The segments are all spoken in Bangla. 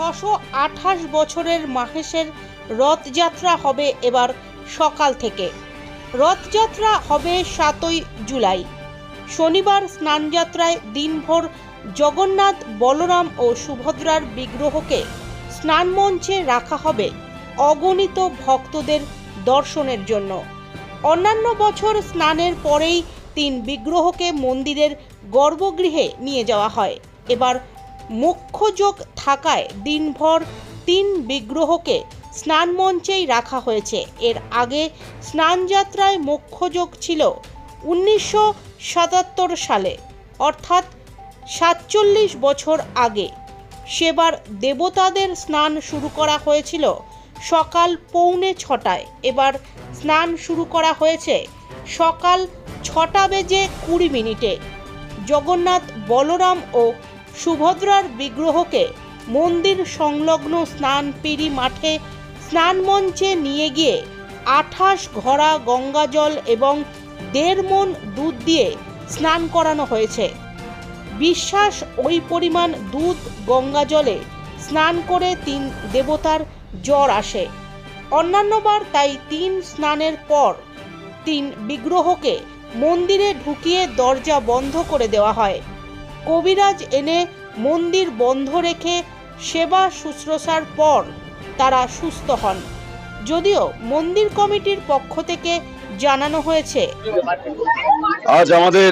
ছশো আঠাশ বছরের মাহেশের রথযাত্রা হবে এবার সকাল থেকে। রথযাত্রা হবে সাতই জুলাই। শনিবার স্নানযাত্রায় দিনভর জগন্নাথ, বলরাম ও সুভদ্রার বিগ্রহকে স্নানমঞ্চে রাখা হবে অগণিত ভক্তদের দর্শনের জন্য। অন্যান্য বছর স্নানের পরেই তিন বিগ্রহকে মন্দিরের গর্ভগৃহে নিয়ে যাওয়া হয়। এবার মুখ্য যোগ থাকায় দিনভর তিন বিগ্রহকে স্নান মঞ্চেই রাখা হয়েছে। এর আগে স্নানযাত্রায় মুখ্য যোগ ছিল উনিশশো সাতাত্তর সালে, অর্থাৎ সাতচল্লিশ বছর আগে। সেবার দেবতাদের স্নান শুরু করা হয়েছিল সকাল পৌনে ছটায়। এবার স্নান শুরু করা হয়েছে সকাল ছটা বেজে কুড়ি মিনিটে। জগন্নাথ বলরাম ও সুভদ্রার বিগ্রহকে মন্দির সংলগ্ন স্নান স্নানপিড়ি মাঠে স্নান মঞ্চে নিয়ে গিয়ে আঠাশ ঘড়া গঙ্গাজল এবং দেড় মন দুধ দিয়ে স্নান করানো হয়েছে। বিশ্বাস ওই পরিমাণ দুধ গঙ্গা জলে স্নান করে তিন দেবতার জ্বর আসে। অন্যান্যবার তাই তিন স্নানের পর তিন বিগ্রহকে মন্দিরে ঢুকিয়ে দরজা বন্ধ করে দেওয়া হয়। কবিরাজ এনে মন্দির বন্ধ রেখে সেবা শুশ্রূষার পর তারা সুস্থ হন। যদিও মন্দির কমিটির পক্ষ থেকে জানানো হয়েছে, আজ আমাদের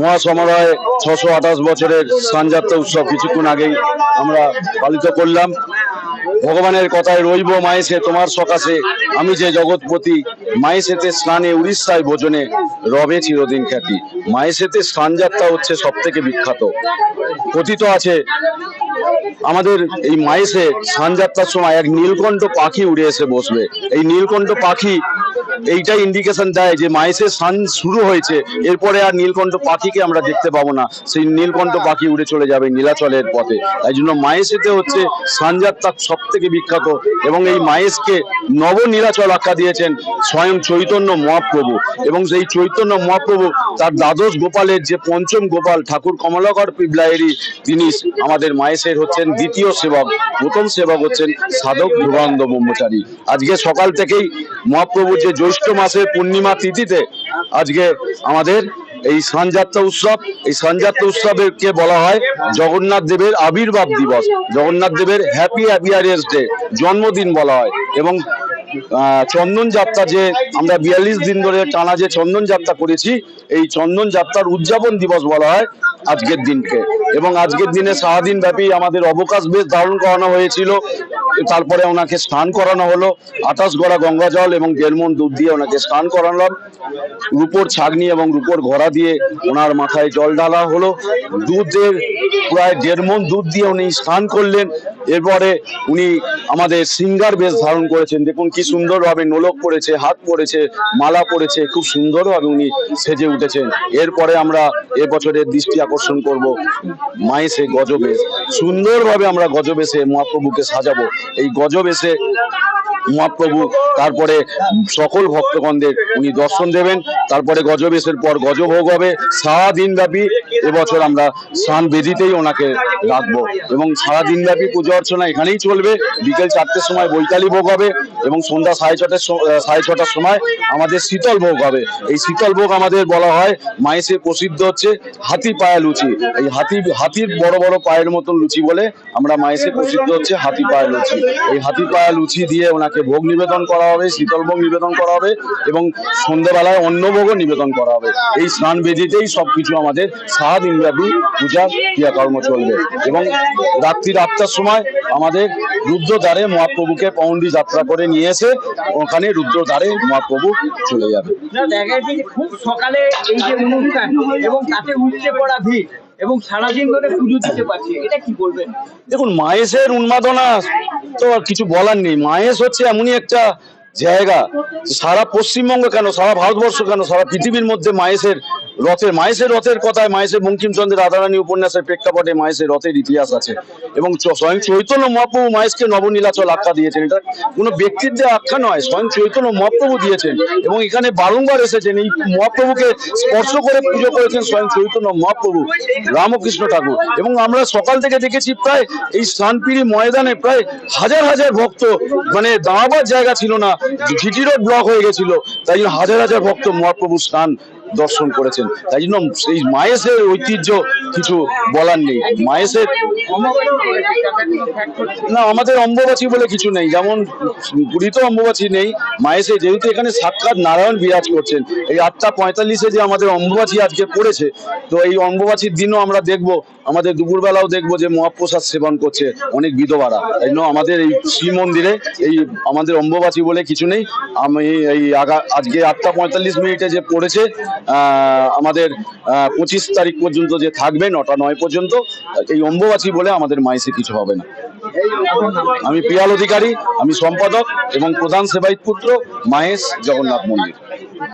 মহাসমারোহে ছশো আঠাশ বছরের স্নানযাত্রা উৎসব কিছুক্ষণ আগেই আমরা পালিত করলাম। ভগবানের কথায় রইব মায়েসে তোমার সকাশে। আমি যে জগৎপতি, মায়েসেতে স্নানে উড়িষ্যায় ভোজনে রবে চিরদিন খ্যাতি। মায়েসেতে স্নানযাত্রা হচ্ছে সব থেকে বিখ্যাত। কথিত আছে, আমাদের এই মায়েসে স্নানযাত্রার সময় এক নীলকণ্ঠ পাখি উড়ে এসে বসবে। এই নীলকণ্ঠ পাখি এইটাই ইন্ডিকেশন দেয় যে মাইসের সান শুরু হয়েছে, এরপরে আর নীলকণ্ঠ পাখিকে আমরা দেখতে পাবো না। সেই নীলকণ্ঠ পাখি উড়ে চলে যাবে নীলাচলের পথে। তাই জন্য মায়েসেতে হচ্ছে সানযাত্রা সব থেকে বিখ্যাত এবং এই মায়েসকে নব নীলাচল আখ্যা দিয়েছেন স্বয়ং চৈতন্য মহাপ্রভু। এবং সেই চৈতন্য মহাপ্রভু তার দ্বাদশ গোপালের যে পঞ্চম গোপাল ঠাকুর কমলাকর পিবলায়েরই তিনি আমাদের মায়েসের হচ্ছেন দ্বিতীয় সেবক, প্রথম সেবক হচ্ছেন সাধক ধ্রুবানন্দ ব্রহ্মচারী। আজকে সকাল থেকেই মহাপ্রভুর যে জ্যৈষ্ঠ মাসের পূর্ণিমা তিথিতে আজকে আমাদের এই স্নানযাত্রা উৎসব, এই স্নানযাত্রা উৎসবকে বলা হয় জগন্নাথ দেবের আবির্ভাব দিবস। জগন্নাথ দেবের হ্যাপি অ্যাপিয়ারেন্স ডে জন্মদিন বলা হয় এবং চন্দন যাত্রা যে আমরা বিয়াল্লিশ দিন ধরে টানা যে চন্দন যাত্রা করেছি, এই চন্দন যাত্রার উদযাপন দিবস বলা হয় আজকের দিনকে। এবং আজকের দিনে সারাদিন ব্যাপী আমাদের অবকাশ বেশ ধারণ করানো হয়েছিল। তারপরে ওনাকে স্নান করানো হলো। আটাশ গড়া গঙ্গা জল এবং দেড় মন দুধ দিয়ে ওনাকে স্নান করালাম। রূপোর ছাগনি এবং রূপোর ঘোড়া দিয়ে ওনার মাথায় জল ঢালা হলো। দুধের প্রায় দেড় মন দুধ দিয়ে উনি স্নান করলেন। এরপরে উনি আমাদের সিঙ্গার বেশ ধারণ করেছেন। দেখুন কি সুন্দরভাবে নোলক পরেছে হাত পরেছে মালা পরেছে খুব সুন্দরভাবে উনি সেজে উঠেছেন। এরপরে আমরা এবছরের দৃষ্টি আকর্ষণ করব মায়েসে গজবেশ। সুন্দরভাবে আমরা গজবেশে মহাপ্রভুকে সাজাবো। এই গজবেশে মহাপ্রভু তারপরে সকল ভক্তগণদের উনি দর্শন দেবেন। তারপরে গজবেশের পর গজভোগ হবে। সারাদিন ব্যাপী এবছর আমরা স্নান বেদিতেই ওনাকে রাখব। এবং সারাদিন ব্যাপী পুজো অর্চনা এখানেই চলবে। বিকেল চারটের সময় বৈকালী ভোগ হবে এবং সন্ধ্যা সাড়ে ছটার সাড়ে ছটার সময় আমাদের শীতল ভোগ হবে। এই শীতল ভোগ আমাদের বলা হয় মায়েসে প্রসিদ্ধ হচ্ছে হাতি পায়া লুচি। এই হাতি, হাতির বড় বড় পায়ের মতন লুচি বলে আমরা মায়েসে প্রসিদ্ধ হচ্ছে হাতি পায়া লুচি। এই হাতি পায়া লুচি দিয়ে ওনাকে ভোগ নিবেদন করা হবে, শীতল ভোগ নিবেদন করা হবে এবং সন্ধ্যেবেলায় অন্ন ভোগও নিবেদন করা হবে। এই স্নান বেদিতেই সবকিছু আমাদের সারাদিন ব্যাপী পূজার ক্রিয়াকর্ম চলবে এবং রাত্রির আটটার সময় আমাদের রুদ্রদ্বারে মহাপ্রভুকে পৌন্ডি যাত্রা করে নিয়ে এসে ওখানে রুদ্রদ্বারে মহাপ্রভু চলে যাবে। খুব সকালে এই যে অনুষ্ঠান এবং তাতে উঠতে পড়া ভিড়। এবং সারাদিন ধরে পুজো দিতে পারছে। এটা কি বলবেন? দেখুন মায়েসের উন্মাদনা তো আর কিছু বলার নেই। মায়েস হচ্ছে এমনই একটা জায়গা সারা পশ্চিমবঙ্গ কেন, সারা ভারতবর্ষ কেন, সারা পৃথিবীর মধ্যে মায়েসের রথের মায়েসের রথের কথায় মায়েসের বঙ্কিমচন্দ্রের রাধারানী উপন্যাসের প্রেক্ষাপটে মায়েসের রথের ইতিহাস আছে। এবং স্বয়ং চৈতন্য মহাপ্রভু মায়েসকে নবনীলাচল আখ্যা দিয়েছেন। এটা কোনো ব্যক্তির যে আখ্যা নয়, স্বয়ং চৈতন্য মহাপ্রভু দিয়েছেন। এবং এখানে বারংবার এসেছেন, এই মহাপ্রভুকে স্পর্শ করে পুজো করেছেন স্বয়ং চৈতন্য মহাপ্রভু রামকৃষ্ণ ঠাকুর। এবং আমরা সকাল থেকে দেখেছি প্রায় এই স্নানপিড়ি ময়দানে প্রায় হাজার হাজার ভক্ত মানে দাঁড়াবার জায়গা ছিল না জিটি রোড ব্লক হয়ে গেছিল, তাই জন্য হাজার হাজার ভক্ত মহাপ্রভু স্নান দর্শন করেছেন। তাই জন্য এই মায়েসের ঐতিহ্য কিছু বলার নেই। মায়েসের না। আমাদের অম্বুবাচী বলে কিছু নেই। যেমন পুরীতে অম্বুবাচী নেই। মায়েসে যেহেতু এখানে সাক্ষাৎ নারায়ণ বিরাজ করছেন, এই আটটা পঁয়তাল্লিশে যে আমাদের অম্বুবাচী আজকে পড়েছে, তো এই অম্বুবাচীর দিনও আমরা দেখব। আমাদের দুপুরবেলাও দেখব যে মহাপ্রসাদ সেবন করছে অনেক বিধবারা। তাই জন্য আমাদের এই শ্রী মন্দিরে এই আমাদের অম্বুবাচী বলে কিছু নেই। আমি এই আগা আজকে আটটা পঁয়তাল্লিশ মিনিটে যে পড়েছে আমাদের পঁচিশ তারিখ পর্যন্ত যে থাকবে, নটা, নয় পর্যন্ত, এই অম্বুবাচী বলে আমাদের মাইসে কিছু হবে না। আমি পিয়াল অধিকারী, আমি সম্পাদক এবং প্রধান সেবায়িত পুত্র মাহেশ জগন্নাথ মন্দির।